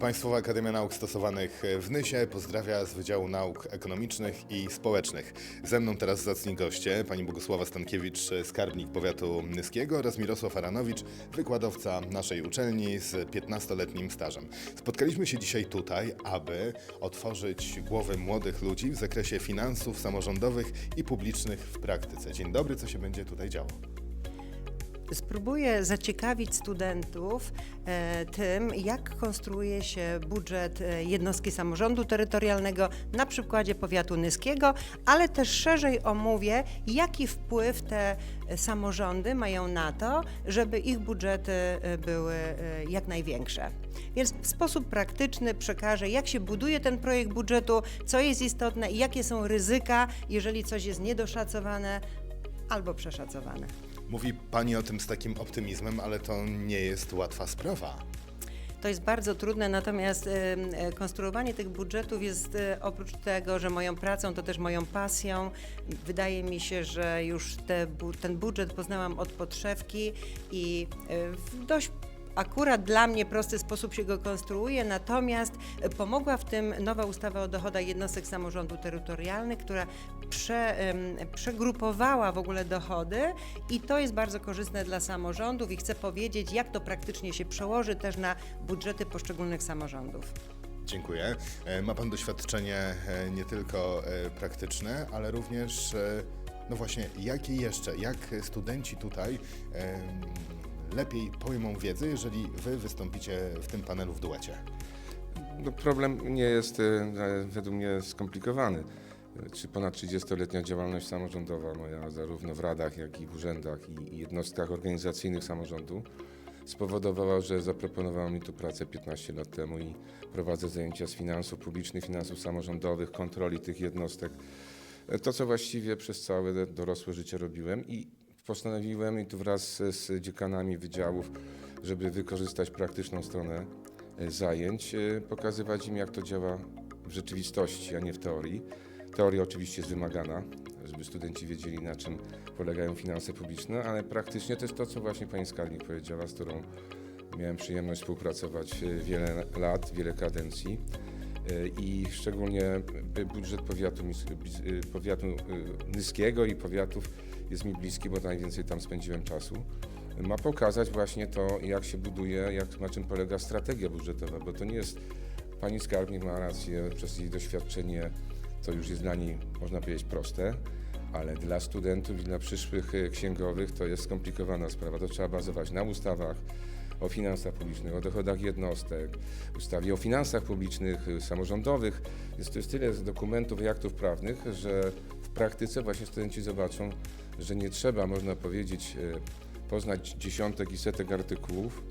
Państwowa Akademia Nauk Stosowanych w Nysie pozdrawia z Wydziału Nauk Ekonomicznych i Społecznych. Ze mną teraz zacni goście, pani Bogusława Stankiewicz, skarbnik powiatu nyskiego oraz Mirosław Aranowicz, wykładowca naszej uczelni z 15-letnim stażem. Spotkaliśmy się dzisiaj tutaj, aby otworzyć głowy młodych ludzi w zakresie finansów samorządowych i publicznych w praktyce. Dzień dobry, co się będzie tutaj działo? Spróbuję zaciekawić studentów e, tym, jak konstruuje się budżet e, jednostki samorządu terytorialnego na przykładzie powiatu nyskiego, ale też szerzej omówię, jaki wpływ te e, samorządy mają na to, żeby ich budżety były jak największe. Więc w sposób praktyczny przekażę, jak się buduje ten projekt budżetu, co jest istotne i jakie są ryzyka, jeżeli coś jest niedoszacowane albo przeszacowane. Mówi pani o tym z takim optymizmem, ale to nie jest łatwa sprawa. To jest bardzo trudne, natomiast y, konstruowanie tych budżetów jest y, oprócz tego, że moją pracą, to też moją pasją. Wydaje mi się, że już te, ten budżet poznałam od podszewki i y, w dość akurat dla mnie prosty sposób się go konstruuje, natomiast y, pomogła w tym nowa ustawa o dochodach jednostek samorządu terytorialnych, która prze, przegrupowała w ogóle dochody i to jest bardzo korzystne dla samorządów i chcę powiedzieć, jak to praktycznie się przełoży też na budżety poszczególnych samorządów. Dziękuję. E, Ma Pan doświadczenie e, nie tylko e, praktyczne, ale również, e, no właśnie, jakie jeszcze, jak studenci tutaj lepiej pojmą wiedzę, jeżeli Wy wystąpicie w tym panelu w duecie? No, problem nie jest e, według mnie skomplikowany. E, Czy ponad 30-letnia działalność samorządowa moja zarówno w radach, jak i w urzędach i jednostkach organizacyjnych samorządu spowodowała, że zaproponowano mi tu pracę 15 lat temu i prowadzę zajęcia z finansów publicznych, finansów samorządowych, kontroli tych jednostek. E, To, co właściwie przez całe dorosłe życie robiłem i postanowiłem i tu wraz z- dziekanami wydziałów, żeby wykorzystać praktyczną stronę e, zajęć, e, pokazywać im, jak to działa w rzeczywistości, a nie w teorii. Teoria oczywiście jest wymagana, żeby studenci wiedzieli, na czym polegają finanse publiczne, ale praktycznie to jest to, co właśnie pani skarbnik powiedziała, z którą miałem przyjemność współpracować e, wiele lat, wiele kadencji. I szczególnie budżet powiatu, e, powiatu e, nyskiego i powiatów jest mi bliski, bo najwięcej tam spędziłem czasu ma pokazać właśnie to, jak się buduje, jak, na czym polega strategia budżetowa, bo to nie jest, pani skarbnik ma rację, przez jej doświadczenie to już jest dla niej, można powiedzieć, proste, ale dla studentów i dla przyszłych e, księgowych to jest skomplikowana sprawa. To trzeba bazować na ustawach o finansach publicznych, o dochodach jednostek, ustawie o finansach publicznych, y, samorządowych. Jest to jest tyle dokumentów i aktów prawnych, że w praktyce właśnie studenci zobaczą, że nie trzeba, można powiedzieć, e, poznać dziesiątek i setek artykułów,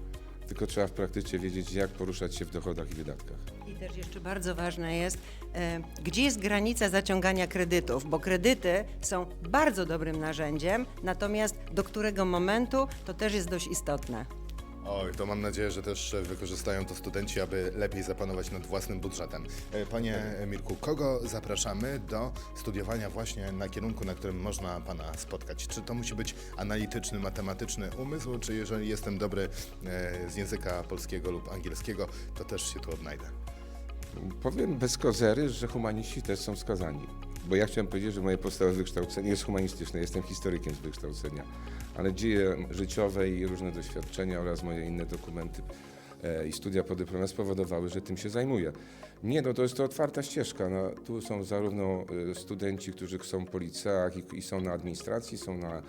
tylko trzeba w praktyce wiedzieć, jak poruszać się w dochodach i wydatkach. I też jeszcze bardzo ważne jest, e, gdzie jest granica zaciągania kredytów, bo kredyty są bardzo dobrym narzędziem, natomiast do którego momentu to też jest dość istotne. Oj, to mam nadzieję, że też wykorzystają to studenci, aby lepiej zapanować nad własnym budżetem. E, Panie Mirku, kogo zapraszamy do studiowania właśnie na kierunku, na którym można Pana spotkać? Czy to musi być analityczny, matematyczny umysł, czy jeżeli jestem dobry e, z języka polskiego lub angielskiego, to też się tu odnajdę? Powiem bez kozery, że humaniści też są wskazani. Bo ja chciałem powiedzieć, że moje podstawowe wykształcenie jest humanistyczne, jestem historykiem z wykształcenia, ale dzieje życiowe i różne doświadczenia oraz moje inne dokumenty e, i studia podyplomowe spowodowały, że tym się zajmuję. Nie, no to jest to otwarta ścieżka. No, tu są zarówno e, studenci, którzy są po liceach i, i są na administracji, są na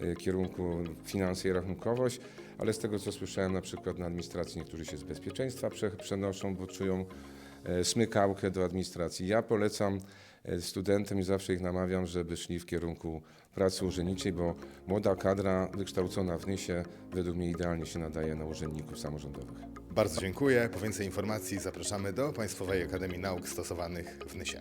e, kierunku finanse i rachunkowość, ale z tego co słyszałem na przykład na administracji niektórzy się z bezpieczeństwa prze, przenoszą, bo czują smykałkę do administracji. Ja polecam studentom i zawsze ich namawiam, żeby szli w kierunku pracy urzędniczej, bo młoda kadra wykształcona w Nysie według mnie idealnie się nadaje na urzędników samorządowych. Bardzo dziękuję. Po więcej informacji zapraszamy do Państwowej Akademii Nauk Stosowanych w Nysie.